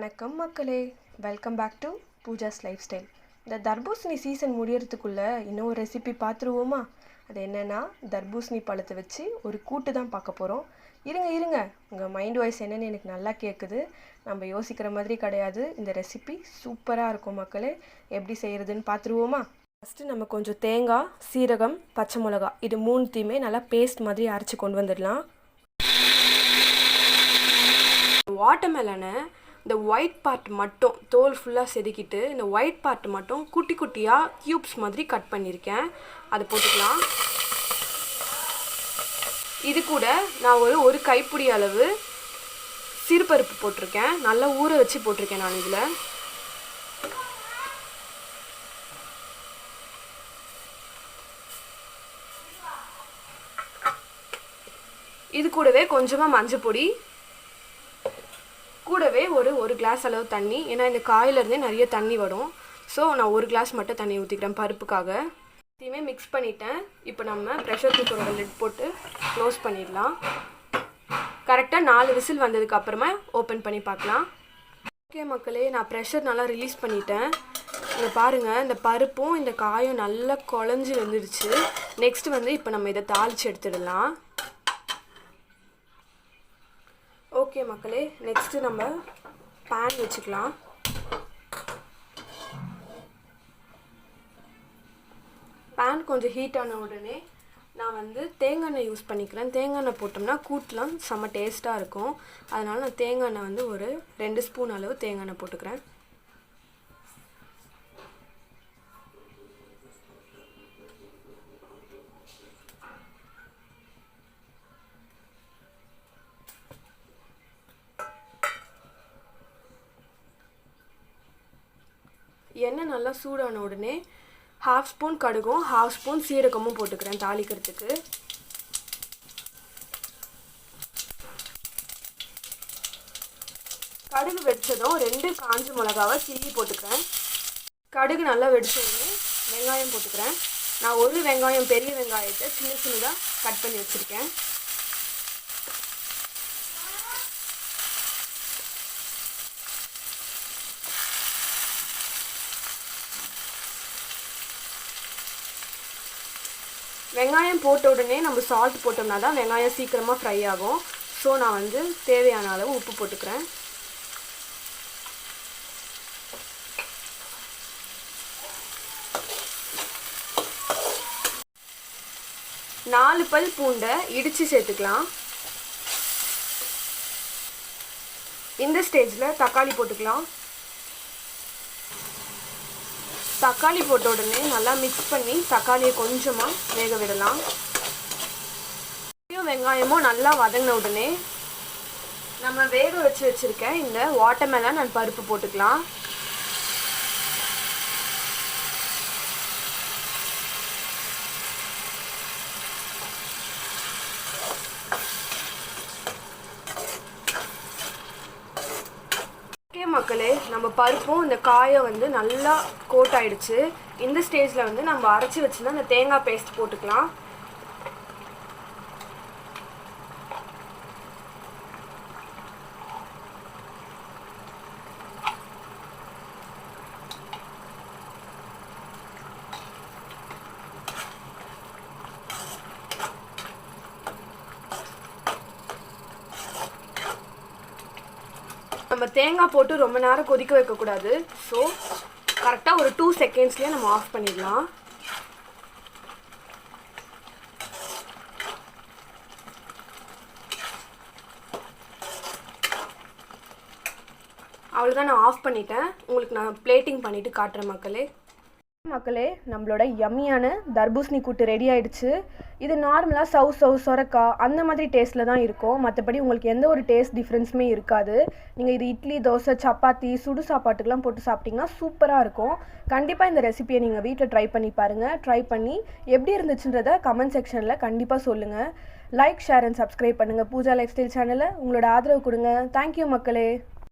வணக்கம் மக்களே. Welcome back to Pooja's life style இந்த தர்பூசணி சீசன் முடியறதுக்குள்ளே இன்னும் ஒரு ரெசிபி பார்த்துருவோமா அது என்னென்னா தர்பூசணி பழத்தை வச்சு ஒரு கூட்டு தான் பார்க்க போகிறோம் இருங்க இருங்க. உங்கள் மைண்ட் வாய்ஸ் என்னென்னு எனக்கு நல்லா கேட்குது நம்ம யோசிக்கிற மாதிரி கிடையாது. இந்த ரெசிபி சூப்பராக இருக்கும் மக்களே. எப்படி செய்கிறதுன்னு பார்த்துருவோமா ஃபஸ்ட்டு நம்ம கொஞ்சம் தேங்காய் சீரகம் பச்சை மிளகா இது மூணுத்தையுமே நல்லா பேஸ்ட் மாதிரி அரைச்சி கொண்டு வந்துடலாம். வாட்டர்மெலனை இந்த ஒயிட் பார்ட் மட்டும் தோல் ஃபுல்லாக செதுக்கிட்டு இந்த ஒயிட் பார்ட் மட்டும் குட்டி குட்டியாக க்யூப்ஸ் மாதிரி கட் பண்ணியிருக்கேன். அதை போட்டுக்கலாம். இது கூட நான் ஒரு ஒரு கைப்பிடி அளவு சிறுபருப்பு போட்டிருக்கேன். நல்லா ஊற வச்சு போட்டிருக்கேன் நான் இதில். இது கூடவே கொஞ்சமாக மஞ்சள் பொடி கூடவே ஒரு ஒரு கிளாஸ் அளவு தண்ணி. ஏன்னா இந்த காயிலேருந்தே நிறைய தண்ணி வரும். ஸோ நான் ஒரு கிளாஸ் மட்டும் தண்ணி ஊற்றிக்கிறேன் பருப்புக்காக. இதையுமே மிக்ஸ் பண்ணிட்டேன். இப்போ நம்ம ப்ரெஷர் குக்கரோட லிட் போட்டு க்ளோஸ் பண்ணிடலாம். கரெக்டாக நாலு விசில் வந்ததுக்கு அப்புறமா ஓப்பன் பண்ணி பார்க்கலாம். ஓகே மக்களே நான் ப்ரெஷர் நல்லா ரிலீஸ் பண்ணிட்டேன். இங்கே பாருங்கள் இந்த பருப்பும் இந்த காயும் நல்லா குழஞ்சி வந்துடுச்சு. நெக்ஸ்ட் வந்து இப்போ நம்ம இதை தாளித்து எடுத்துடலாம். ஓகே மக்களே நெக்ஸ்ட்டு நம்ம பேன் வச்சுக்கலாம். பேன் கொஞ்சம் ஹீட் ஆன உடனே நான் வந்து தேங்காய் எண்ணெய் யூஸ் பண்ணிக்கிறேன். தேங்காய் எண்ணெய் போட்டோம்னா கூட்டெலாம் செம்ம டேஸ்ட்டாக இருக்கும். அதனால் நான் தேங்காய் எண்ணெய் வந்து ஒரு ரெண்டு ஸ்பூன் அளவு தேங்காய் எண்ணெய் போட்டுக்கிறேன். எண்ணெய் நல்லா சூடான உடனே ஹாஃப் ஸ்பூன் கடுகும் ஹாஃப் ஸ்பூன் சீரகமும் போட்டுக்கிறேன் தாளிக்கிறதுக்கு. கடுகு வெடிச்சதும் ரெண்டு காஞ்ச மிளகாவை கிள்ளி போட்டுக்கிறேன். கடுகு நல்லா வெடிச்சதுமே வெங்காயம் போட்டுக்கிறேன். நான் ஒரு வெங்காயம் பெரிய வெங்காயத்தை சின்ன சின்னதாக கட் பண்ணி வச்சுருக்கேன். வெங்காயம் போட்ட உடனே நம்ம சால்ட் போட்டோம்னா தான் வெங்காயம் சீக்கிரமாக ஃப்ரை ஆகும். ஸோ நான் வந்து தேவையான அளவு உப்பு போட்டுக்கிறேன். நாலு பல் பூண்டை இடித்து சேர்த்துக்கலாம். இந்த ஸ்டேஜில் தக்காளி போட்டுக்கலாம். தக்காளி போட்ட உடனே நல்லா மிக்ஸ் பண்ணி தக்காளியை கொஞ்சமாக வேக விடலாம். வெங்காயமும் நல்லா வதங்கின உடனே நம்ம வேக வச்சு வச்சுருக்க இந்த வாட்டர்மெலன் நான் பருப்பு போட்டுக்கலாம். ஓகே மக்களே நம்ம பருப்பும் இந்த காயை வந்து நல்லா கோட் ஆயிடுச்சு இந்த ஸ்டேஜில் வந்து நம்ம அரைச்சி வச்சுருந்தா அந்த தேங்காய் பேஸ்ட் போட்டுக்கலாம். நம்ம தேங்காய் போட்டு ரொம்ப நேரம் கொதிக்க வைக்கக்கூடாது. ஸோ கரெக்டாக ஒரு டூ செகண்ட்ஸ்லேயே நம்ம ஆஃப் பண்ணிடலாம். அவ்வளோதான் நான் ஆஃப் பண்ணிட்டேன். உங்களுக்கு நான் பிளேட்டிங் பண்ணிவிட்டு காட்டுறேன் மக்களே. மக்களே நம்மளோட யம்மியான தர்பூசணி கூட்டு ரெடி ஆயிடுச்சு. இது நார்மலாக சவு சவு சொரக்காய் அந்த மாதிரி டேஸ்ட்டில் தான் இருக்கும். மற்றபடி உங்களுக்கு எந்த ஒரு டேஸ்ட் டிஃப்ரென்ஸுமே இருக்காது. நீங்கள் இது இட்லி தோசை சப்பாத்தி சுடு சாப்பாட்டுக்கெலாம் போட்டு சாப்பிட்டிங்கன்னா சூப்பராக இருக்கும். கண்டிப்பாக இந்த ரெசிபியை நீங்கள் வீட்டில் ட்ரை பண்ணி பாருங்கள் ட்ரை பண்ணி எப்படி இருந்துச்சுன்றதை கமெண்ட் செக்ஷனில் கண்டிப்பாக சொல்லுங்கள் லைக் ஷேர் அண்ட் சப்ஸ்கிரைப் பண்ணுங்கள் பூஜா லைஃப் ஸ்டைல் சேனலை உங்களோட ஆதரவு கொடுங்க. தேங்க்யூ மக்களே.